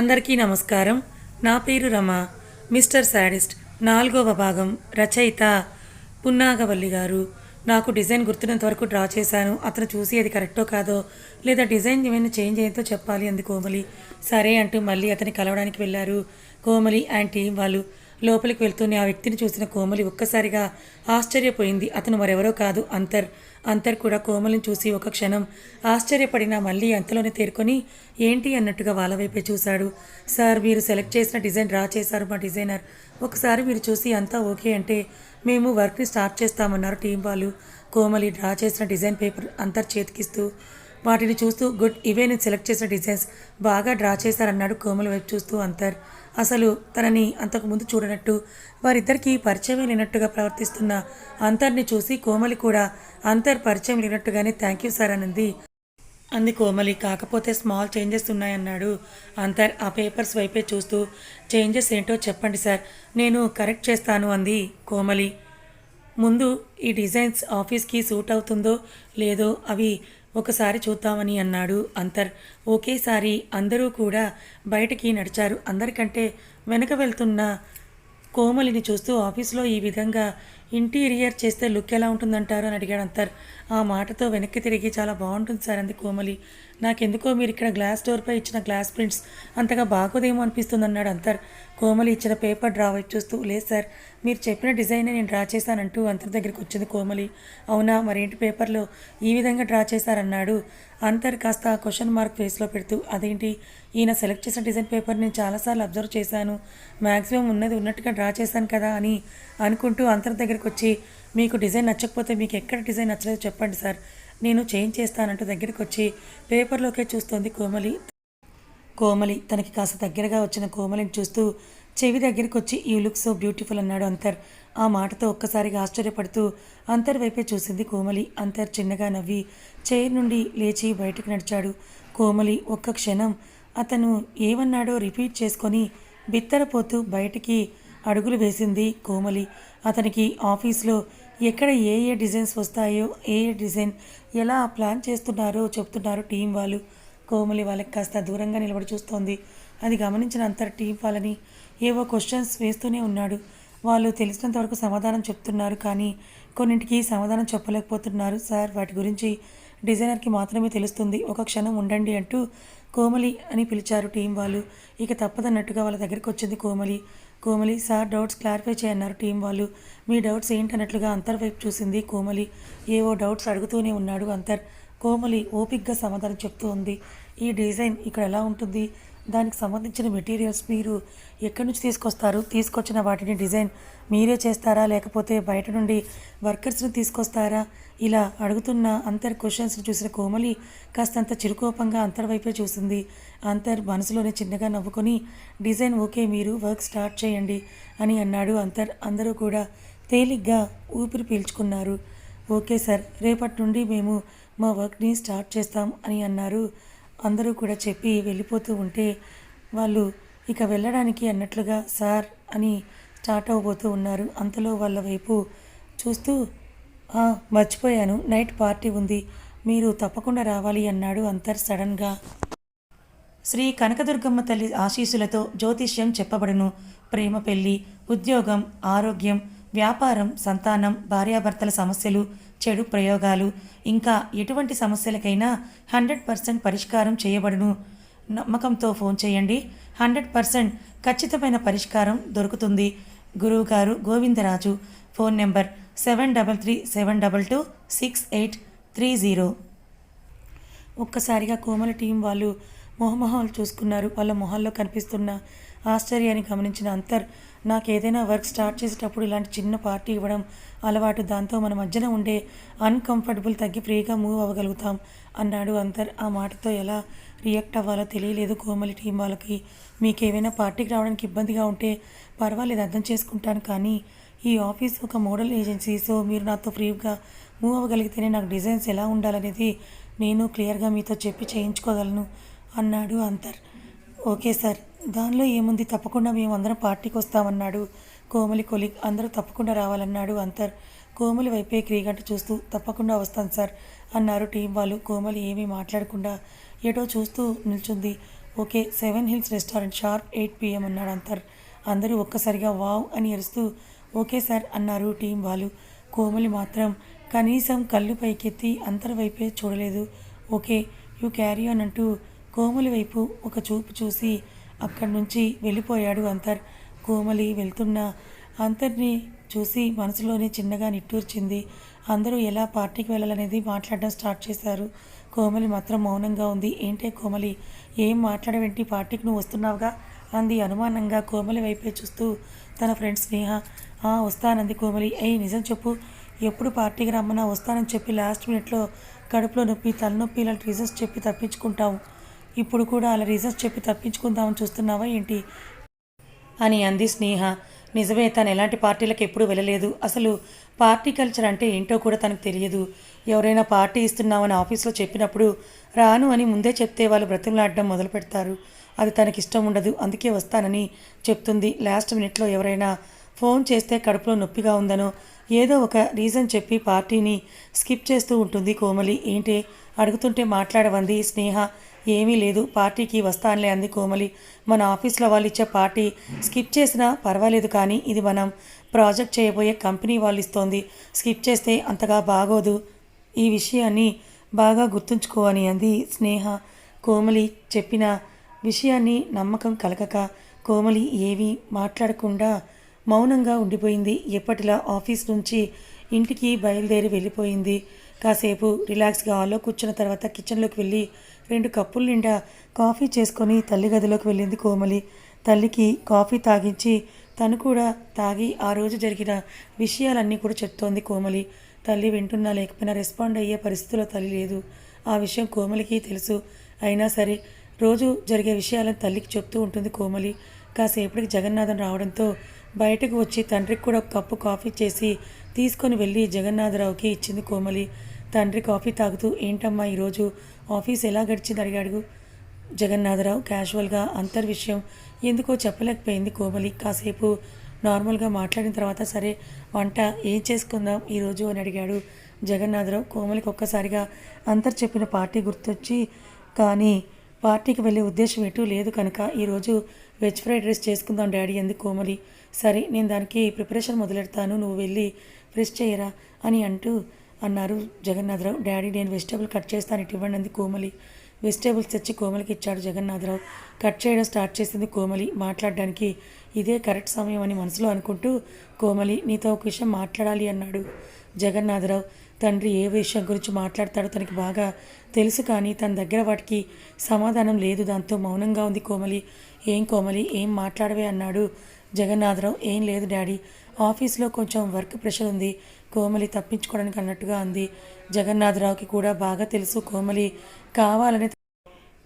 అందరికీ నమస్కారం. నా పేరు రమ. మిస్టర్ శాడిస్ట్ నాలుగవ భాగం రచయిత పున్నాగవల్లి గారు. నాకు డిజైన్ గుర్తున్నంత వరకు డ్రా చేశాను. అతను చూసి అది కరెక్టో కాదో లేదా డిజైన్ ఏమైనా చేంజ్ అయ్యేదో చెప్పాలి అంది కోమలి. సరే అంటూ మళ్ళీ అతని కలవడానికి వెళ్ళారు కోమలి అండ్ టీం వాళ్ళు. లోపలికి వెళ్తూనే ఆ వ్యక్తిని చూసిన కోమలి ఒక్కసారిగా ఆశ్చర్యపోయింది. అతను మరెవరో కాదు అంతర్. అంతర్ కూడా కోమలిని చూసి ఒక క్షణం ఆశ్చర్యపడిన మళ్ళీ అంతలోనే తేరుకొని ఏంటి? అన్నట్టుగా వాళ్ళ వైపే చూశాడు. సార్ మీరు సెలెక్ట్ చేసిన డిజైన్ డ్రా చేశారు మా డిజైనర్. ఒకసారి మీరు చూసి అంతా ఓకే అంటే మేము వర్క్ని స్టార్ట్ చేస్తామన్నారు టీం వాళ్ళు. కోమలి డ్రా చేసిన డిజైన్ పేపర్ అంతర్ చేతికిస్తూ వాటిని చూస్తూ గుడ్ ఇవే నేను సెలెక్ట్ చేసిన డిజైన్స్ బాగా డ్రా చేశారన్నాడు కోమలి వైపు చూస్తూ అంతర్. అసలు తనని అంతకుముందు చూడనట్టు వారిద్దరికీ పరిచయం లేనట్టుగా ప్రవర్తిస్తున్న అంతర్ని చూసి కోమలి కూడా అంతర్ పరిచయం లేనట్టుగానే థ్యాంక్ యూ సార్ అనింది. అంది కోమలి కాకపోతే స్మాల్ చేంజెస్ ఉన్నాయన్నాడు. అంతర్ ఆ పేపర్స్ వైపే చూస్తూ చేంజెస్ ఏంటో చెప్పండి సార్ నేను కరెక్ట్ చేస్తాను అంది కోమలి. ముందు ఈ డిజైన్స్ ఆఫీస్కి సూట్ అవుతుందో లేదో అవి ఒకసారి చూద్దామని అన్నాడు అంతర్. ఒకేసారి అందరూ కూడా బయటికి నడిచారు. అందరికంటే వెనక వెళ్తున్న కోమలిని చూస్తూ ఆఫీస్లో ఈ విధంగా ఇంటీరియర్ చేస్తే లుక్ ఎలా ఉంటుందంటారు అని అడిగాడు అంతర్. ఆ మాటతో వెనక్కి తిరిగి చాలా బాగుంటుంది సార్ అంది కోమలి. నాకెందుకో మీరు ఇక్కడ గ్లాస్ డోర్పై ఇచ్చిన గ్లాస్ ప్రింట్స్ అంతగా బాగోదేమో అనిపిస్తుంది అన్నాడు అంతర్. కోమలి ఇచ్చిన పేపర్ డ్రా వైపు చూస్తూ లేదు సార్ మీరు చెప్పిన డిజైనే నేను డ్రా చేశానంటూ అంతర్ దగ్గరికి వచ్చింది కోమలి. అవునా మరేంటి పేపర్లో ఈ విధంగా డ్రా చేశారన్నాడు. అంతర్ కాస్త క్వశ్చన్ మార్క్ ఫేస్లో పెడుతూ అదేంటి? ఈయన సెలెక్ట్ చేసిన డిజైన్ పేపర్ నేను చాలాసార్లు అబ్జర్వ్ చేశాను. మ్యాక్సిమం ఉన్నది ఉన్నట్టుగా డ్రా చేశాను కదా అని అనుకుంటూ అంతర్ దగ్గరికి వచ్చి మీకు డిజైన్ నచ్చకపోతే మీకు ఎక్కడ డిజైన్ నచ్చలేదో చెప్పండి సార్. నేను చేంజ్ చేస్తానంటూ దగ్గరికి వచ్చి పేపర్లోకే చూస్తోంది కోమలి. కోమలి తనకి కాస్త దగ్గరగా వచ్చిన కోమలిని చూస్తూ చెవి దగ్గరికి వచ్చి యూ లుక్ సో బ్యూటిఫుల్ అన్నాడు అంతర్. ఆ మాటతో ఒక్కసారిగా ఆశ్చర్యపడుతూ అంతర్ వైపే చూసింది కోమలి. అంతర్ చిన్నగా నవ్వి చైర్ నుండి లేచి బయటకు నడిచాడు. కోమలి ఒక్క క్షణం అతను ఏమన్నాడో రిపీట్ చేసుకొని బిత్తరపోతూ బయటికి అడుగులు వేసింది కోమలి. అతనికి ఆఫీస్లో ఎక్కడ ఏ ఏ డిజైన్స్ వస్తాయో ఏ ఏ డిజైన్ ఎలా ప్లాన్ చేస్తున్నారో చెప్తున్నారు టీం వాళ్ళు. కోమలి వాళ్ళకి కాస్త దూరంగా నిలబడి చూస్తోంది. అది గమనించిన అంతర్ టీం వాళ్ళని ఏవో క్వశ్చన్స్ వేస్తూనే ఉన్నాడు. వాళ్ళు తెలిసినంత వరకు సమాధానం చెప్తున్నారు కానీ కొన్నింటికి సమాధానం చెప్పలేకపోతున్నారు. సార్ వాటి గురించి డిజైనర్కి మాత్రమే తెలుస్తుంది. ఒక క్షణం ఉండండి అంటూ కోమలి అని పిలిచారు టీం వాళ్ళు. ఇక తప్పదన్నట్టుగా వాళ్ళ దగ్గరికి వచ్చింది Komali. Komali sir doubts clarify చేయన్నారు team వాళ్ళు. మీ డౌట్స్ ఏంటన్నట్లుగా అంతర్ వైపు చూసింది కోమలి. ఏవో డౌట్స్ అడుగుతూనే ఉన్నాడు అంతర్. కోమలి ఓపిక్గా సమాధానం చెప్తూ ఉంది. ఈ డిజైన్ ఇక్కడ ఎలా ఉంటుంది? దానికి సంబంధించిన మెటీరియల్స్ మీరు ఎక్కడి నుంచి తీసుకొస్తారు? తీసుకొచ్చిన వాటిని డిజైన్ మీరే చేస్తారా? లేకపోతే బయట నుండి వర్కర్స్ని తీసుకొస్తారా? ఇలా అడుగుతున్న అంతర్ క్వశ్చన్స్ని చూసిన కోమలి కాస్తంత చిరుకోపంగా అంతర్ వైపే చూసింది. అంతర్ మనసులోనే చిన్నగా నవ్వుకొని డిజైన్ ఓకే మీరు వర్క్ స్టార్ట్ చేయండి అని అన్నాడు అంతర్. అందరూ కూడా తేలిగ్గా ఊపిరి పీల్చుకున్నారు. ఓకే సార్ రేపటి నుండి మేము మా వర్క్ని స్టార్ట్ చేస్తాం అని అన్నారు అందరూ కూడా చెప్పి వెళ్ళిపోతూ ఉంటే వాళ్ళు ఇక వెళ్ళడానికి అన్నట్లుగా సార్ అని స్టార్ట్ అవ్వబోతూ ఉన్నారు. అంతలో వాళ్ళ వైపు చూస్తూ మర్చిపోయాను. నైట్ పార్టీ ఉంది. మీరు తప్పకుండా రావాలి అన్నాడు అంతర్ సడన్గా. శ్రీ కనకదుర్గమ్మ తల్లి ఆశీస్సులతో జ్యోతిష్యం చెప్పబడును. ప్రేమ పెళ్ళి ఉద్యోగం ఆరోగ్యం వ్యాపారం సంతానం భార్యాభర్తల సమస్యలు చెడు ప్రయోగాలు ఇంకా ఎటువంటి సమస్యలకైనా హండ్రెడ్ పర్సెంట్ పరిష్కారం చేయబడును. నమ్మకంతో ఫోన్ చేయండి. హండ్రెడ్ పర్సెంట్ ఖచ్చితమైన పరిష్కారం దొరుకుతుంది. గురువుగారు Govindaraju phone number seven double three seven double two six eight three zero. ఒక్కసారిగా కోమల టీం వాళ్ళు మొహమొహాలు చూసుకున్నారు. వాళ్ళ మొహాల్లో కనిపిస్తున్న ఆశ్చర్యాన్ని గమనించిన అంతర్ నాకు ఏదైనా వర్క్ స్టార్ట్ చేసేటప్పుడు ఇలాంటి చిన్న పార్టీ ఇవ్వడం అలవాటు దాంతో మన మధ్యన ఉండే అన్కంఫర్టబుల్ తగ్గి ఫ్రీగా మూవ్ అవ్వగలుగుతాం అన్నాడు అంతర్. ఆ మాటతో ఎలా రియాక్ట్ అవ్వాలో తెలియలేదు కోమలి టీం వాళ్ళకి. మీకు ఏమైనా పార్టీకి రావడానికి ఇబ్బందిగా ఉంటే పర్వాలేదు అర్థం చేసుకుంటాను కానీ ఈ ఆఫీస్ ఒక మోడల్ ఏజెన్సీ సో మీరు నాతో ఫ్రీగా మూవ్ అవ్వగలిగితేనే నాకు డిజైన్స్ ఎలా ఉండాలనేది నేను క్లియర్గా మీతో చెప్పి చేయించుకోగలను అన్నాడు అంతర్. Okay sir. దానిలో ఏముంది? తప్పకుండా మేము అందరం పార్టీకి వస్తామన్నాడు. కోమలి కొలిగ్ అందరూ తప్పకుండా రావాలన్నాడు అంతర్. కోమలి వైపే క్రీగంట చూస్తూ తప్పకుండా వస్తాను సార్ అన్నారు టీం వాళ్ళు. కోమలి ఏమీ మాట్లాడకుండా ఏటో చూస్తూ నిల్చుంది. Okay seven hills restaurant sharp eight PM అన్నాడు అంతర్. అందరూ ఒక్కసారిగా వావ్ అని అరుస్తూ ఓకే సార్ అన్నారు టీం వాళ్ళు. కోమలి మాత్రం కనీసం కళ్ళు పైకెత్తి అంతర్ వైపే చూడలేదు. ఓకే యూ క్యారీ ఆన్ అంటూ కోమలి వైపు ఒక చూపు చూసి అక్కడి నుంచి వెళ్ళిపోయాడు అంతర్. కోమలి వెళ్తున్న అంతర్ని చూసి మనసులోనే చిన్నగా నిట్టూర్చింది. అందరూ ఎలా పార్టీకి వెళ్ళాలనేది మాట్లాడడం స్టార్ట్ చేశారు. కోమలి మాత్రం మౌనంగా ఉంది. ఏంటే కోమలి? ఏం మాట్లాడవేంటి? పార్టీకి నువ్వు వస్తున్నావుగా? అంది అనుమానంగా కోమలి వైపే చూస్తూ తన ఫ్రెండ్ స్నేహ. "ఆ, వస్తానంది కోమలి. అయ్యి నిజం చెప్పు. ఎప్పుడు పార్టీకి రమ్మన్నా వస్తానని చెప్పి లాస్ట్ మినిట్లో కడుపులో నొప్పి తలనొప్పి ఇలాంటి రీజన్స్ చెప్పి తప్పించుకుంటావు. ఇప్పుడు కూడా అలా రీజన్స్ చెప్పి తప్పించుకుందామని చూస్తున్నావా ఏంటి? అని అంది స్నేహ. నిజమే తను ఎలాంటి పార్టీలకు ఎప్పుడూ వెళ్ళలేదు. అసలు పార్టీ కల్చర్ అంటే ఏంటో కూడా తనకు తెలియదు. ఎవరైనా పార్టీ ఇస్తున్నామని ఆఫీస్లో చెప్పినప్పుడు రాను అని ముందే చెప్తే వాళ్ళు బ్రతిమలాడడం మొదలు పెడతారు. అది తనకి ఇష్టం ఉండదు. అందుకే వస్తానని చెప్తుంది. లాస్ట్ మినిట్లో ఎవరైనా ఫోన్ చేస్తే కడుపులో నొప్పిగా ఉందనో ఏదో ఒక రీజన్ చెప్పి పార్టీని స్కిప్ చేస్తూ ఉంటుంది కోమలి. ఏంటి? అడుగుతుంటే మాట్లాడవంది స్నేహ. ఏమీ లేదు. పార్టీకి వస్తానులే అంది కోమలి. మన ఆఫీస్లో వాళ్ళు ఇచ్చే పార్టీ స్కిప్ చేసినా పర్వాలేదు కానీ ఇది మనం ప్రాజెక్ట్ చేయబోయే కంపెనీ వాళ్ళు ఇస్తోంది. స్కిప్ చేస్తే అంతగా బాగోదు. ఈ విషయాన్ని బాగా గుర్తుంచుకో అని అంది స్నేహ. కోమలి చెప్పిన విషయాన్ని నమ్మకం కలగక కోమలి ఏమీ మాట్లాడకుండా మౌనంగా ఉండిపోయింది. ఎప్పటిలా ఆఫీస్ నుంచి ఇంటికి బయలుదేరి వెళ్ళిపోయింది. కాసేపు రిలాక్స్గా హాల్లో కూర్చున్న తర్వాత కిచెన్లోకి వెళ్ళి రెండు కప్పుల నిండా కాఫీ చేసుకొని తల్లి గదిలోకి వెళ్ళింది కోమలి. తల్లికి కాఫీ తాగించి తను కూడా తాగి ఆ రోజు జరిగిన విషయాలన్నీ కూడా చెప్తోంది కోమలి. తల్లి వింటున్నా లేకపోయినా రెస్పాండ్ అయ్యే పరిస్థితిలో తల్లి లేదు. ఆ విషయం కోమలికి తెలుసు. అయినా సరే రోజు జరిగే విషయాలను తల్లికి చెప్తూ ఉంటుంది కోమలి. కాసేపటికి జగన్నాథం రావడంతో బయటకు వచ్చి తండ్రికి కూడా ఒక కప్పు కాఫీ చేసి తీసుకొని వెళ్ళి జగన్నాథరావుకి ఇచ్చింది కోమలి. తండ్రి కాఫీ తాగుతూ ఏంటమ్మా ఈరోజు ఆఫీస్ ఎలా గడిచింది? అడిగాడు. జగన్నాథరావు క్యాజువల్గా అంతర్ విషయం ఎందుకో చెప్పలేకపోయింది కోమలి. కాసేపు నార్మల్గా మాట్లాడిన తర్వాత సరే వంట ఏం చేసుకుందాం ఈరోజు అని అడిగాడు జగన్నాథరావు. కోమలికి ఒక్కసారిగా అంతర్ చెప్పిన పార్టీ గుర్తొచ్చి కానీ పార్టీకి వెళ్ళే ఉద్దేశం ఎటు లేదు కనుక ఈరోజు వెజ్ ఫ్రైడ్ రైస్ చేసుకుందాం డాడీ అంది కోమలి. సరే నేను దానికి ప్రిపరేషన్ మొదలెడతాను. నువ్వు వెళ్ళి ఫ్రెష్ చేయరా అని అంటూ అన్నారు జగన్నాథరావు. డాడీ నేను వెజిటేబుల్ కట్ చేస్తాను. ఇటు ఇవ్వండి అంది కోమలి. వెజిటేబుల్స్ తెచ్చి కోమలికి ఇచ్చాడు జగన్నాథరావు. కట్ చేయడం స్టార్ట్ చేసింది కోమలి. మాట్లాడడానికి ఇదే కరెక్ట్ సమయం అని మనసులో అనుకుంటూ కోమలి నీతో ఒక విషయం మాట్లాడాలి అన్నాడు జగన్నాథరావు. తండ్రి ఏ విషయం గురించి మాట్లాడతాడో తనకి బాగా తెలుసు కానీ తన దగ్గర వాటికి సమాధానం లేదు. దాంతో మౌనంగా ఉంది కోమలి. ఏం కోమలి ఏం మాట్లాడవే అన్నాడు. జగన్నాథరావు ఏం లేదు డాడీ. ఆఫీస్లో కొంచెం వర్క్ ప్రెషర్ ఉంది. కోమలి తప్పించుకోవడానికి అన్నట్టుగా అంది. జగన్నాథరావుకి కూడా బాగా తెలుసు కోమలి. కావాలని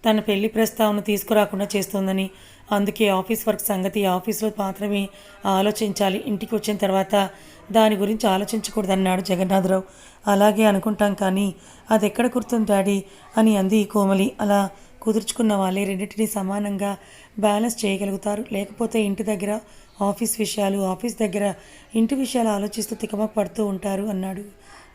తన పెళ్ళి ప్రస్తావన తీసుకురాకుండా చేస్తోందని. అందుకే ఆఫీస్ వర్క్ సంగతి ఆఫీస్లో మాత్రమే ఆలోచించాలి. ఇంటికి వచ్చిన తర్వాత దాని గురించి ఆలోచించకూడదన్నాడు జగన్నాథరావు. అలాగే అనుకుంటాం కానీ అది ఎక్కడ గుర్తుంది డాడీ అని అంది కోమలి. అలా కుదుర్చుకున్న వాళ్ళే రెండింటినీ సమానంగా బ్యాలెన్స్ చేయగలుగుతారు. లేకపోతే ఇంటి దగ్గర ఆఫీస్ విషయాలు ఆఫీస్ దగ్గర ఇంటి విషయాలు ఆలోచిస్తూ తికమ పడుతూ ఉంటారు అన్నాడు.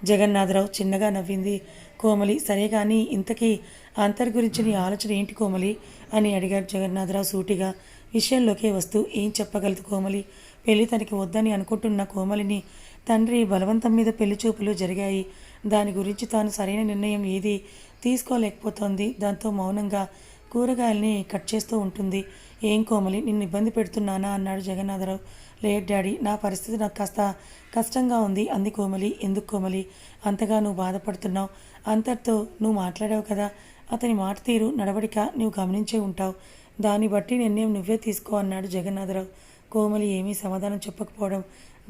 జగన్నాథరావు చిన్నగా నవ్వింది. కోమలి సరే కానీ ఇంతకీ అంతర్ గురించి నీ ఆలోచన ఏంటి కోమలి? అని అడిగాడు జగన్నాథరావు సూటిగా. విషయంలోకే వస్తూ ఏం చెప్పగలదు కోమలి? పెళ్ళి తనకి వద్దని అనుకుంటున్న కోమలిని తండ్రి బలవంతం మీద పెళ్ళి చూపులు జరిగాయి. దాని గురించి తాను సరైన నిర్ణయం ఏది? తీసుకోలేకపోతోంది. దాంతో మౌనంగా కూరగాయల్ని కట్ చేస్తూ ఉంటుంది. ఏం కోమలి నిన్ను ఇబ్బంది పెడుతున్నానా? అన్నాడు జగన్నాథరావు. లేట్ డాడీ నా పరిస్థితి నాకు కాస్త కష్టంగా ఉంది. అంది కోమలి. ఎందుకు కోమలి? అంతగా నువ్వు బాధపడుతున్నావు. అంతటితో నువ్వు మాట్లాడావు కదా. అతని మాట తీరు నడవడిక నువ్వు గమనించే ఉంటావు. దాన్ని బట్టి నిర్ణయం నువ్వే తీసుకో అన్నాడు జగన్నాథరావు. కోమలి ఏమీ సమాధానం చెప్పకపోవడం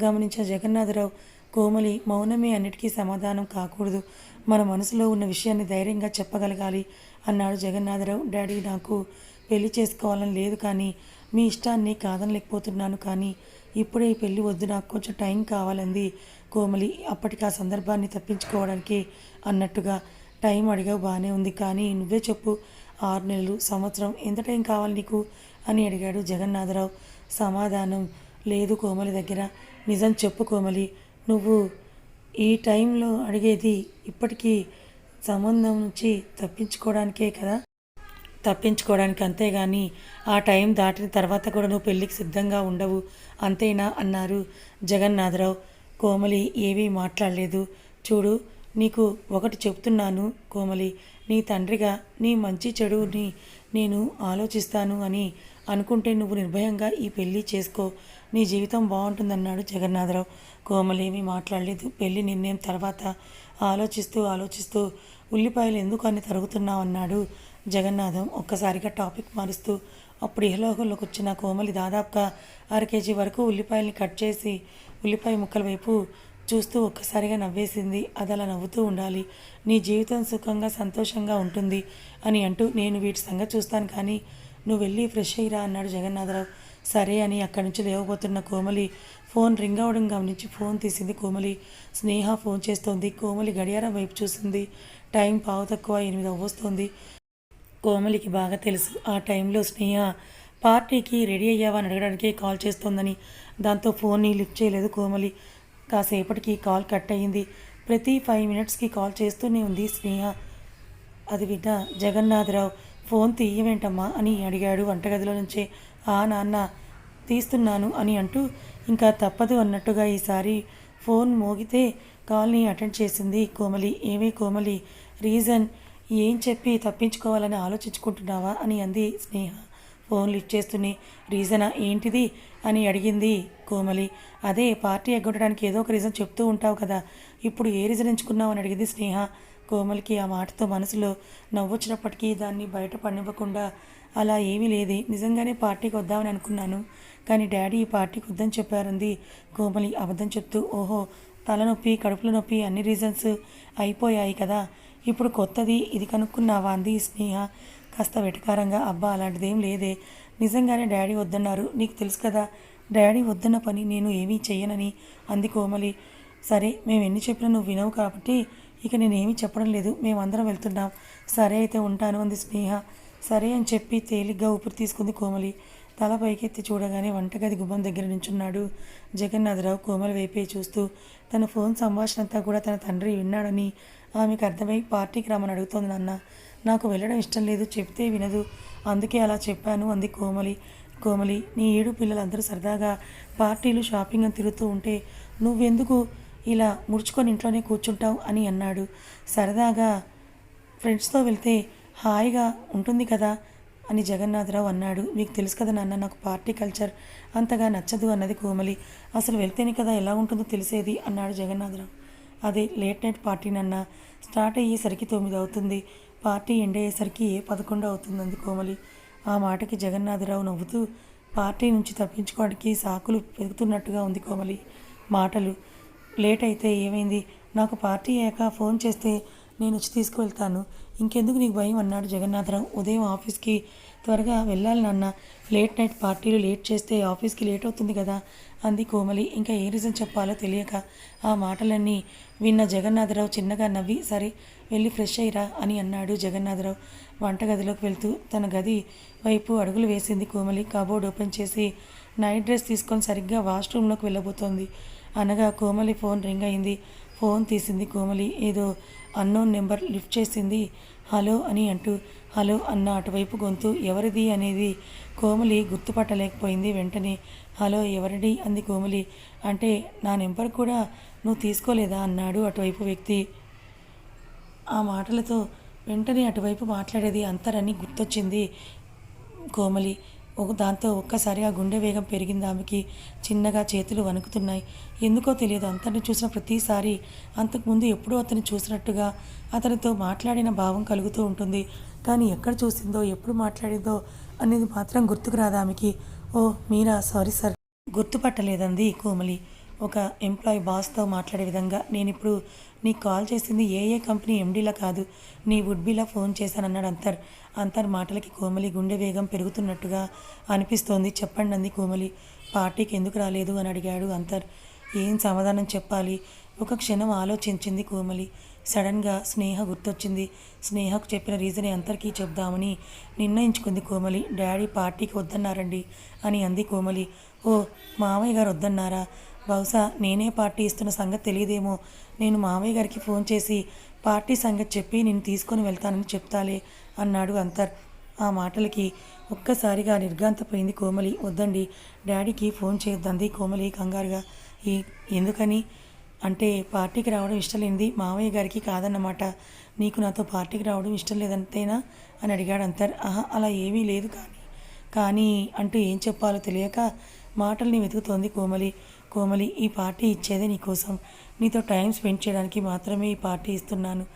గమనించిన జగన్నాథరావు కోమలి మౌనమే అన్నిటికీ సమాధానం కాకూడదు. మన మనసులో ఉన్న విషయాన్ని ధైర్యంగా చెప్పగలగాలి అన్నాడు జగన్నాథరావు. డాడీ నాకు పెళ్ళి చేసుకోవాలని లేదు కానీ మీ ఇష్టాన్ని కాదనలేకపోతున్నాను కానీ ఇప్పుడే ఈ పెళ్ళి వద్దు నాకు కొంచెం టైం కావాలంది కోమలి. అప్పటికి ఆ సందర్భాన్ని తప్పించుకోవడానికి అన్నట్టుగా టైం అడిగావు బాగానే ఉంది కానీ నువ్వే చెప్పు ఆరు నెలలు సంవత్సరం ఎంత టైం కావాలి నీకు? అని అడిగాడు జగన్నాథరావు. సమాధానం లేదు కోమలి దగ్గర. నిజం చెప్పు కోమలి. నువ్వు ఈ టైంలో అడిగేది ఇప్పటికీ సంబంధం నుంచి తప్పించుకోవడానికే కదా? తప్పించుకోవడానికి అంతేగాని ఆ టైం దాటిన తర్వాత కూడా నువ్వు పెళ్ళికి సిద్ధంగా ఉండవు. అంతేనా? అన్నారు జగన్నాథరావు. కోమలి ఏమీ మాట్లాడలేదు. చూడు నీకు ఒకటి చెప్తున్నాను కోమలి. నీ తండ్రిగా నీ మంచి చెడుని నేను ఆలోచిస్తాను అని అనుకుంటే నువ్వు నిర్భయంగా ఈ పెళ్ళి చేసుకో. నీ జీవితం బాగుంటుందన్నాడు జగన్నాథరావు. కోమలి ఏమీ మాట్లాడలేదు. పెళ్ళి నిర్ణయం తర్వాత ఆలోచిస్తూ ఆలోచిస్తూ ఉల్లిపాయలు ఎందుకు అని తరుగుతున్నావు అన్నాడు జగన్నాథం. ఒక్కసారిగా టాపిక్ మారుస్తూ అప్పుడు ఇహలోకంలోకి వచ్చిన కోమలి దాదాపుగా అర కేజీ వరకు ఉల్లిపాయల్ని కట్ చేసి ఉల్లిపాయ ముక్కల వైపు చూస్తూ ఒక్కసారిగా నవ్వేసింది. అది అలా నవ్వుతూ ఉండాలి. నీ జీవితం సుఖంగా సంతోషంగా ఉంటుంది అని అంటూ నేను వీటి సంగతి చూస్తాను కానీ నువ్వు వెళ్ళి ఫ్రెష్ అయ్యిరా అన్నాడు జగన్నాథరావు. సరే అని అక్కడి నుంచి లేవబోతున్న కోమలి ఫోన్ రింగ్ అవడం గమనించి ఫోన్ తీసింది కోమలి. స్నేహ ఫోన్ చేస్తోంది. కోమలి గడియారం వైపు చూసింది. టైం పావు తక్కువ ఎనిమిది అవ్వస్తోంది. కోమలికి బాగా తెలుసు. ఆ టైంలో స్నేహ పార్టీకి రెడీ అయ్యావా అని అడగడానికే కాల్ చేస్తోందని. దాంతో ఫోన్ని లిఫ్ట్ చేయలేదు కోమలి. కాసేపటికి కాల్ కట్ అయ్యింది. ప్రతి ఫైవ్ మినిట్స్కి కాల్ చేస్తూనే ఉంది స్నేహ. అది విన్న జగన్నాథరావు ఫోన్ తీయవేంటమ్మా అని అడిగాడు. వంటగదిలో నుంచే ఆ నాన్న తీస్తున్నాను అని అంటూ ఇంకా తప్పదు అన్నట్టుగా ఈసారి ఫోన్ మోగితే కాల్ని అటెండ్ చేసింది కోమలి. ఏమీ కోమలి? రీజన్ ఏం చెప్పి తప్పించుకోవాలని ఆలోచించుకుంటున్నావా? అని అంది స్నేహ. ఫోన్ లిఫ్ట్ చేస్తూనే రీజనా? ఏంటిది? అని అడిగింది కోమలి. అదే పార్టీ ఎగ్గొట్టడానికి ఏదో ఒక రీజన్ చెప్తూ ఉంటావు కదా. ఇప్పుడు ఏ రీజన్ ఎంచుకున్నావు? అని అడిగింది స్నేహ. కోమలికి ఆ మాటతో మనసులో నవ్వొచ్చినప్పటికీ దాన్ని బయట పనివ్వకుండా అలా ఏమీ లేదే. నిజంగానే పార్టీకి వద్దామని అనుకున్నాను. కానీ డాడీ ఈ పార్టీకి వద్దని చెప్పారంది. కోమలి అబద్ధం చెప్తూ ఓహో తలనొప్పి కడుపులో నొప్పి అన్ని రీజన్స్ అయిపోయాయి కదా. ఇప్పుడు కొత్తది ఇది కనుక్కున్నావా అంది స్నేహ. కాస్త వెటకారంగా అబ్బా అలాంటిదేం లేదే. నిజంగానే డాడీ వద్దన్నారు. నీకు తెలుసు కదా డాడీ వద్దన్న పని నేను ఏమీ చెయ్యనని అంది కోమలి. సరే మేము ఎన్ని చెప్పినా నువ్వు వినవు కాబట్టి ఇక నేనేమీ చెప్పడం లేదు. మేమందరం వెళ్తున్నాం. సరే అయితే ఉంటాను అంది స్నేహ. సరే అని చెప్పి తేలిగ్గా ఊపిరి తీసుకుంది కోమలి. తల పైకెత్తి చూడగానే వంటగది గుమ్మం దగ్గర నించున్నాడు జగన్నాథరావు కోమలి వైపే చూస్తూ. తన ఫోన్ సంభాషణ అంతా కూడా తన తండ్రి విన్నాడని ఆమెకు అర్థమై పార్టీకి రమ్మని అడుగుతోంది నాన్న. నాకు వెళ్ళడం ఇష్టం లేదు చెప్తే వినదు. అందుకే అలా చెప్పాను అంది కోమలి. కోమలి నీ ఏడు పిల్లలందరూ సరదాగా పార్టీలు షాపింగ్ అని తిరుగుతూ ఉంటే నువ్వెందుకు ఇలా ముడుచుకొని ఇంట్లోనే కూర్చుంటావు అని అన్నాడు. సరదాగా ఫ్రెండ్స్తో వెళ్తే హాయిగా ఉంటుంది కదా అని జగన్నాథరావు అన్నాడు. మీకు తెలుసు కదా నాన్న నాకు పార్టీ కల్చర్ అంతగా నచ్చదు అన్నది కోమలి. అసలు వెళ్తేనే కదా ఎలా ఉంటుందో తెలిసేది అన్నాడు జగన్నాథరావు. అదే లేట్ నైట్ పార్టీ నాన్న. స్టార్ట్ అయ్యేసరికి తొమ్మిది అవుతుంది. పార్టీ ఎండ్ అయ్యేసరికి ఏ పదకొండు అవుతుంది అంది కోమలి. ఆ మాటకి జగన్నాథరావు నవ్వుతూ పార్టీ నుంచి తప్పించుకోవడానికి సాకులు పెరుగుతున్నట్టుగా ఉంది కోమలి. మాటలు లేట్ అయితే ఏమైంది? నాకు పార్టీ అయ్యాక ఫోన్ చేస్తే నేను వచ్చి తీసుకువెళ్తాను. ఇంకెందుకు నీకు భయం అన్నాడు జగన్నాథరావు. ఉదయం ఆఫీస్కి త్వరగా వెళ్ళాలి నాన్న. లేట్ నైట్ పార్టీలు లేట్ చేస్తే ఆఫీస్కి లేట్ అవుతుంది కదా? అంది కోమలి. ఇంకా ఏ రీజన్ చెప్పాలో తెలియక ఆ మాటలన్నీ విన్న జగన్నాథరావు చిన్నగా నవ్వి సరే వెళ్ళి ఫ్రెష్ అయ్యిరా అని అన్నాడు జగన్నాథరావు. వంటగదిలోకి వెళ్తూ తన గది వైపు అడుగులు వేసింది కోమలి. కబోర్డ్ ఓపెన్ చేసి నైట్ డ్రెస్ తీసుకొని సరిగ్గా వాష్రూమ్లోకి వెళ్ళబోతోంది. అనగా కోమలి ఫోన్ రింగ్ అయింది. ఫోన్ తీసింది కోమలి. ఏదో అన్నోన్ నెంబర్ లిఫ్ట్ చేసింది. హలో అని అంటూ హలో అన్న అటువైపు గొంతు ఎవరిది అనేది కోమలి గుర్తుపట్టలేకపోయింది వెంటనే. హలో ఎవరిది? అంది కోమలి. అంటే నా నెంబర్ కూడా నువ్వు తీసుకోలేదా? అన్నాడు అటువైపు వ్యక్తి. ఆ మాటలతో వెంటనే అటువైపు మాట్లాడేది అంతరని గుర్తొచ్చింది కోమలి. ఒక దాంతో ఒక్కసారిగా గుండె వేగం పెరిగింది ఆమెకి. చిన్నగా చేతులు వణుకుతున్నాయి. ఎందుకో తెలియదు. అంతరిని చూసిన ప్రతిసారి అంతకుముందు ఎప్పుడూ అతన్ని చూసినట్టుగా అతనితో మాట్లాడిన భావం కలుగుతూ ఉంటుంది. కానీ ఎక్కడ చూసిందో ఎప్పుడు మాట్లాడిందో అనేది మాత్రం గుర్తుకు రాదు ఆమెకి. ఓ మీరా సారీ సార్. గుర్తుపట్టలేదంది కోమలి. ఒక ఎంప్లాయీ బాస్తో మాట్లాడే విధంగా నేను ఇప్పుడు నీకు కాల్ చేసింది ఏ ఏ కంపెనీ ఎండీలా కాదు. నీ వుడ్బీలా ఫోన్ చేశానన్నాడు అంతర్. అంతర్ మాటలకి కోమలి గుండె వేగం పెరుగుతున్నట్టుగా అనిపిస్తోంది. చెప్పండి అంది కోమలి పార్టీకి ఎందుకు రాలేదు అని అడిగాడు అంతర్. ఏం సమాధానం చెప్పాలి? ఒక క్షణం ఆలోచించింది కోమలి. సడన్గా స్నేహ గుర్తొచ్చింది. స్నేహకు చెప్పిన రీజన్ అందరికీ చెప్దామని నిర్ణయించుకుంది కోమలి. డాడీ పార్టీకి వద్దన్నారండి అని అంది కోమలి. ఓ మామయ్య గారు వద్దన్నారా? బహుశా నేనే పార్టీ ఇస్తున్న సంగతి తెలియదేమో. నేను మామయ్య గారికి ఫోన్ చేసి పార్టీ సంగతి చెప్పి నేను తీసుకొని వెళ్తానని చెప్తాలే. అన్నాడు అంతర్. ఆ మాటలకి ఒక్కసారిగా నిర్గాంతపోయింది కోమలి. వద్దండి డాడీకి ఫోన్ చేయొద్దంది కోమలి కంగారుగా. ఈ ఎందుకని? అంటే పార్టీకి రావడం ఇష్టం లేనిది మావయ్య గారికి కాదన్నమాట. నీకు నాతో పార్టీకి రావడం ఇష్టం లేదంతేనా? అని అడిగాడు అంతర్. ఆహా అలా ఏమీ లేదు కానీ కానీ అంటూ ఏం చెప్పాలో తెలియక మాటల్ని వెతుకుతోంది కోమలి. కోమలి ఈ పార్టీ ఇచ్చేదే నీకోసం. నీతో టైం స్పెండ్ చేయడానికి మాత్రమే ఈ పార్టీ ఇస్తున్నాను.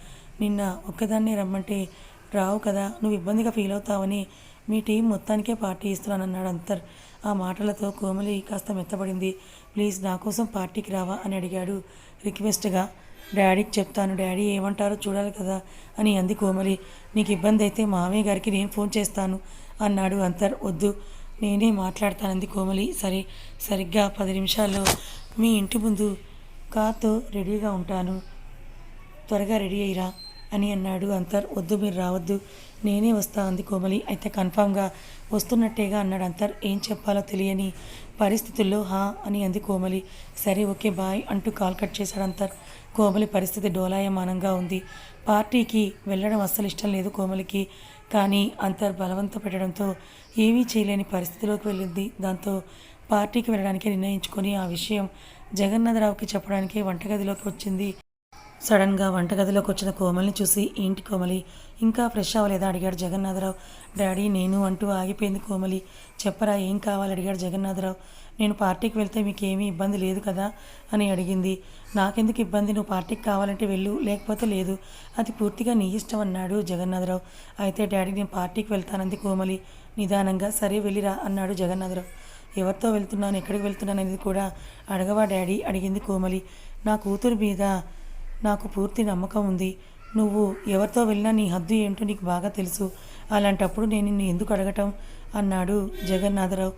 నిన్న ఒక్కదాన్నే రమ్మంటే రావు కదా నువ్వు ఇబ్బందిగా ఫీల్ అవుతావని మీ టీం మొత్తానికే పార్టీ ఇస్తున్నాను అన్నాడు అంతర్. ఆ మాటలతో కోమలి కాస్త మెత్తబడింది. ప్లీజ్ నా కోసం పార్టీకి రావా అని అడిగాడు. రిక్వెస్ట్గా డాడీకి చెప్తాను. డాడీ ఏమంటారో చూడాలి కదా అని అంది కోమలి. నీకు ఇబ్బంది అయితే మామయ్య గారికి నేను ఫోన్ చేస్తాను అన్నాడు అంతర్. వద్దు నేనే మాట్లాడతానంది కోమలి. సరే సరిగ్గా పది నిమిషాల్లో మీ ఇంటి ముందు కార్తో రెడీగా ఉంటాను. త్వరగా రెడీ అయ్యిరా అని అన్నాడు అంతర్. వద్దు మీరు రావద్దు. నేనే వస్తా అంది కోమలి. అయితే కన్ఫామ్గా వస్తున్నట్టేగా అన్నాడు అంతర్. ఏం చెప్పాలో తెలియని పరిస్థితుల్లో హా అని అంది కోమలి. సరే ఓకే బాయ్ అంటూ కాల్ కట్ చేశాడు అంతర్. కోమలి పరిస్థితి డోలాయమానంగా ఉంది. పార్టీకి వెళ్ళడం అస్సలు ఇష్టం లేదు కోమలికి. కానీ అంతర్ బలవంత పెట్టడంతో ఏమీ చేయలేని పరిస్థితిలోకి వెళ్ళింది. దాంతో పార్టీకి వెళ్ళడానికి నిర్ణయించుకొని ఆ విషయం జగన్నాథరావుకి చెప్పడానికి వంటగదిలోకి వచ్చింది. సడన్గా వంటగదిలోకి వచ్చిన కోమల్ని చూసి ఏంటి కోమలి? ఇంకా ఫ్రెష్ అవ్వలేదా? అడిగాడు జగన్నాథరావు. డాడీ నేను అంటూ ఆగిపోయింది కోమలి. చెప్పరా ఏం కావాలి? అడిగాడు జగన్నాథరావు. నేను పార్టీకి వెళ్తే మీకేమీ ఇబ్బంది లేదు కదా? అని అడిగింది. నాకెందుకు ఇబ్బంది? నువ్వు పార్టీకి కావాలంటే వెళ్ళు లేకపోతే లేదు. అది పూర్తిగా నీ ఇష్టం అన్నాడు జగన్నాథరావు. అయితే డాడీ నేను పార్టీకి వెళ్తానంది కోమలి. నిదానంగా సరే వెళ్ళిరా అన్నాడు జగన్నాథరావు. ఎవరితో వెళ్తున్నాను? ఎక్కడికి వెళ్తున్నాను? అనేది కూడా అడగవా డాడీ? అడిగింది కోమలి. నా కూతురు మీద నాకు పూర్తి నమ్మకం ఉంది. నువ్వు ఎవరితో వెళ్ళినా నీ హద్దు ఏంటో నీకు బాగా తెలుసు. అలాంటప్పుడు నేను నిన్ను ఎందుకు అడగటం? అన్నాడు జగన్నాథరావు.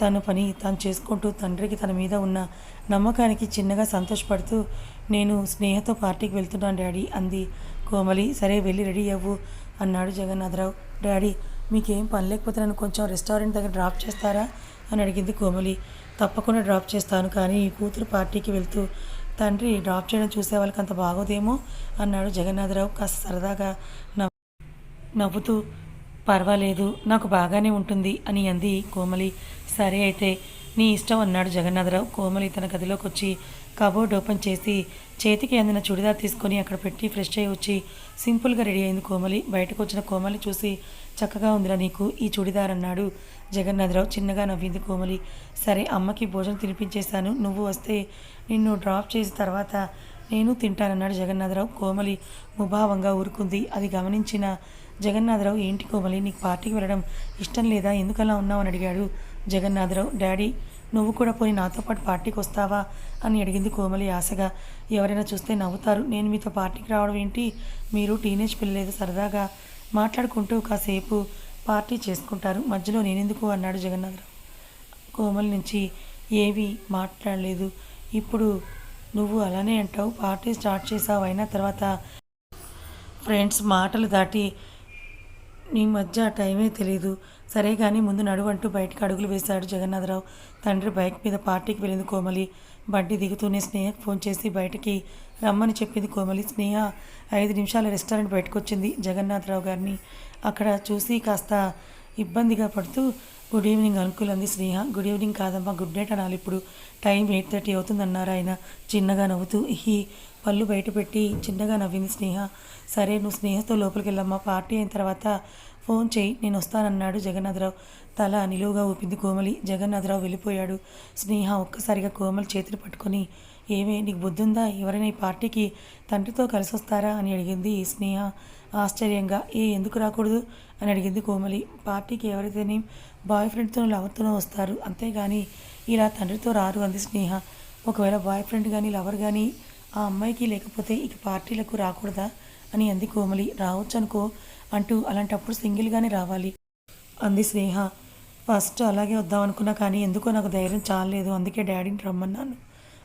తన పని తాను చేసుకుంటూ తండ్రికి తన మీద ఉన్న నమ్మకానికి చిన్నగా సంతోషపడుతూ నేను స్నేహతో పార్టీకి వెళ్తున్నాను డాడీ అంది. కోమలి సరే వెళ్ళి రెడీ అవ్వు అన్నాడు జగన్నాథరావు. డాడీ మీకేం పని లేకపోతే నన్ను కొంచెం రెస్టారెంట్ దగ్గర డ్రాప్ చేస్తారా? అని అడిగింది కోమలి. తప్పకుండా డ్రాప్ చేస్తాను కానీ ఈ కూతురు పార్టీకి వెళ్తూ తండ్రి డ్రాప్ చేయడం చూసే వాళ్ళకి అంత బాగోదేమో అన్నాడు జగన్నాథరావు. కాస్త సరదాగా నవ్వు నవ్వుతూ పర్వాలేదు నాకు బాగానే ఉంటుంది అని అంది కోమలి. సరే అయితే నీ ఇష్టం అన్నాడు జగన్నాథరావు. కోమలి తన గదిలోకి వచ్చి కబోర్డ్ ఓపెన్ చేసి చేతికి అందిన చుడిదార్ తీసుకొని అక్కడ పెట్టి ఫ్రెష్ అయ్యి వచ్చి సింపుల్గా రెడీ అయింది కోమలి. బయటకు వచ్చిన కోమలి చూసి చక్కగా ఉందిరా నీకు ఈ చుడిదార్ అన్నాడు జగన్నాథరావు చిన్నగా నవ్వింది కోమలి. సరే అమ్మకి భోజనం తినిపించేశాను. నువ్వు వస్తే నిన్ను డ్రాప్ చేసిన తర్వాత నేను తింటానన్నాడు జగన్నాథరావు. కోమలి ముభావంగా ఊరుకుంది. అది గమనించిన జగన్నాథరావు ఏంటి కోమలి నీకు పార్టీకి వెళ్ళడం ఇష్టం లేదా? ఎందుకలా ఉన్నావు? అని అడిగాడు జగన్నాథరావు. డాడీ నువ్వు కూడా పోయి నాతో పాటు పార్టీకి వస్తావా? అని అడిగింది కోమలి ఆశగా. ఎవరైనా చూస్తే నవ్వుతారు. నేను మీతో పార్టీకి రావడం ఏంటి? మీరు టీనేజ్ పిల్లలేదు సరదాగా మాట్లాడుకుంటూ కాసేపు పార్టీ చేసుకుంటారు. మధ్యలో నేనెందుకు? అన్నాడు జగన్నాథరావు. కోమలి నుంచి ఏవి మాట్లాడలేదు. ఇప్పుడు నువ్వు అలానే అంటావు. పార్టీ స్టార్ట్ చేసావు అయినా తర్వాత ఫ్రెండ్స్ మాటలు దాటి నీ మధ్య టైమే తెలియదు సరే కానీ ముందు నడువంటూ బయటకు అడుగులు వేశాడు జగన్నాథరావు. తండ్రి బైక్ మీద పార్టీకి వెళ్ళింది కోమలి. బండి దిగుతూనే స్నేహకు ఫోన్ చేసి బయటికి రమ్మని చెప్పింది కోమలి. స్నేహ ఐదు నిమిషాల రెస్టారెంట్ బయటకు వచ్చింది జగన్నాథరావు గారిని. అక్కడ చూసి కాస్త ఇబ్బందిగా పడుతూ గుడ్ ఈవినింగ్ అంకుల్ అంది స్నేహ గుడ్ ఈవినింగ్ కాదమ్మా గుడ్ నైట్ అనాలి ఇప్పుడు టైం ఎయిట్ థర్టీ అవుతుందన్నారు ఆయన. చిన్నగా నవ్వుతూ ఈ పళ్ళు బయట పెట్టి చిన్నగా నవ్వింది స్నేహ. సరే నువ్వు స్నేహతో లోపలికి వెళ్ళమ్మా. పార్టీ అయిన తర్వాత ఫోన్ చేయి నేను వస్తానన్నాడు జగన్నాథరావు. తల నిలువుగా ఊపింది కోమలి. జగన్నాథరావు వెళ్ళిపోయాడు. స్నేహ ఒక్కసారిగా కోమలి చేతులు పట్టుకొని ఏమే నీకు బుద్ధుందా? ఎవరైనా ఈ పార్టీకి తండ్రితో కలిసి వస్తారా? అని అడిగింది స్నేహ. ఆశ్చర్యంగా ఏ ఎందుకు రాకూడదు? అని అడిగింది కోమలి. పార్టీకి ఎవరైతేనే బాయ్ ఫ్రెండ్తో లవర్తోనే వస్తారు. అంతేగాని ఇలా తండ్రితో రారు అంది స్నేహ. ఒకవేళ బాయ్ ఫ్రెండ్ కానీ లవర్ కానీ ఆ అమ్మాయికి లేకపోతే ఇక పార్టీలకు రాకూడదా అని అంది కోమలి. రావచ్చు అనుకో అంటూ అలాంటప్పుడు సింగిల్గానే రావాలి అంది స్నేహ. ఫస్ట్ అలాగే వద్దాం అనుకున్నా కానీ ఎందుకో నాకు ధైర్యం చాలలేదు. అందుకే డాడీని రమ్మన్నాను.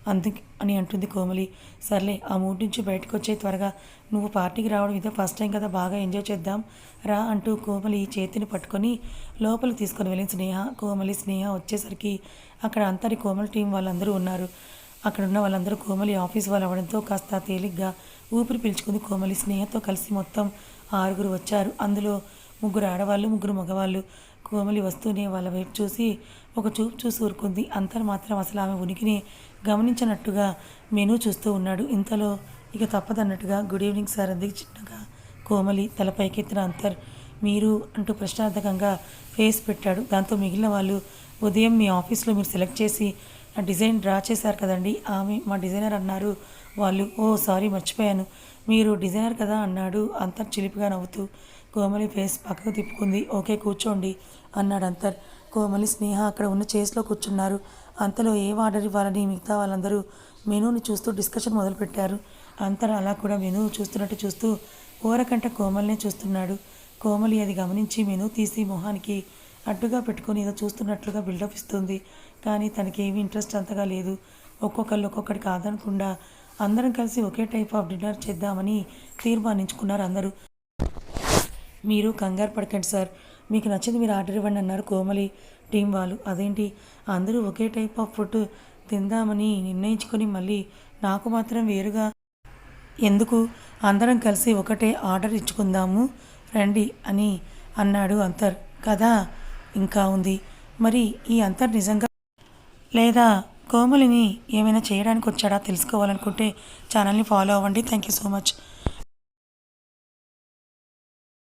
అందుకే అని అంటుంది కోమలి. సర్లే ఆ మూడు నుంచి బయటకు వచ్చే త్వరగా. నువ్వు పార్టీకి రావడం ఇదే ఫస్ట్ టైం కదా బాగా ఎంజాయ్ చేద్దాం. రా అంటూ కోమలి చేతిని పట్టుకొని లోపలికి తీసుకొని వెళ్ళిన స్నేహ. కోమలి స్నేహ వచ్చేసరికి అక్కడ అంతటి కోమలి టీం వాళ్ళందరూ ఉన్నారు. అక్కడ ఉన్న వాళ్ళందరూ కోమలి ఆఫీస్ వాళ్ళు అవ్వడంతో కాస్త తేలిగ్గా ఊపిరి పీల్చుకుంది కోమలి. స్నేహతో కలిసి మొత్తం ఆరుగురు వచ్చారు. అందులో ముగ్గురు ఆడవాళ్ళు ముగ్గురు మగవాళ్ళు. కోమలి వస్తూనే వాళ్ళ వైపు చూసి ఒక చూపు చూసి ఊరుకుంది. అంతర్ మాత్రం అసలు ఆమె ఉనికిని గమనించినట్టుగా మెనూ చూస్తూ ఉన్నాడు. ఇంతలో ఇక తప్పదన్నట్టుగా గుడ్ ఈవినింగ్ సార్ అంది చిన్నగా కోమలి తల పైకెత్తిన అంతర్ మీరు అంటూ ప్రశ్నార్థకంగా ఫేస్ పెట్టాడు. దాంతో మిగిలిన వాళ్ళు ఉదయం మీ ఆఫీస్లో మీరు సెలెక్ట్ చేసి ఆ డిజైన్ డ్రా చేశారు కదండి ఆమె మా డిజైనర్ అన్నారు. వాళ్ళు ఓ సారీ మర్చిపోయాను. మీరు డిజైనర్ కదా అన్నాడు అంతర్ చిలిపిగా నవ్వుతూ. కోమలి ఫేస్ పక్కకు తిప్పుకుంది. ఓకే కూర్చోండి అన్నాడు అంతర్. కోమలి స్నేహ అక్కడ ఉన్న చైర్స్లో కూర్చున్నారు. అంతలో ఏం ఆర్డర్ ఇవ్వాలని మిగతా వాళ్ళందరూ మెనూని చూస్తూ డిస్కషన్ మొదలుపెట్టారు. అంతా అలా కూడా మెనూ చూస్తున్నట్టు చూస్తూ ఓరకంట కోమల్నే చూస్తున్నాడు. కోమలి అది గమనించి మెనూ తీసి మొహానికి అడ్డుగా పెట్టుకొని ఏదో చూస్తున్నట్లుగా బిల్డప్ ఇస్తుంది. కానీ తనకి ఏమీ ఇంట్రెస్ట్ అంతగా లేదు. ఒక్కొక్కళ్ళు ఒక్కొక్కటి కాదనకుండా అందరం కలిసి ఒకే టైప్ ఆఫ్ డిన్నర్ చేద్దామని తీర్మానించుకున్నారు అందరూ. మీరు కంగారు పడకండి సార్. మీకు నచ్చింది మీరు ఆర్డర్ ఇవ్వండి అన్నారు కోమలి. టీం వాళ్ళు. అదేంటి? అందరూ ఒకే టైప్ ఆఫ్ ఫుడ్ తిందామని నిర్ణయించుకొని మళ్ళీ నాకు మాత్రం వేరుగా ఎందుకు? అందరం కలిసి ఒకటే ఆర్డర్ ఇచ్చుకుందాము రండి అని అన్నాడు అంతర్. కదా? ఇంకా ఉంది. మరి ఈ అంతర్ నిజంగా లేదా కోమలిని ఏమైనా చేయడానికి వచ్చాడా? తెలుసుకోవాలనుకుంటే ఛానల్ని ఫాలో అవ్వండి. Thank you so much.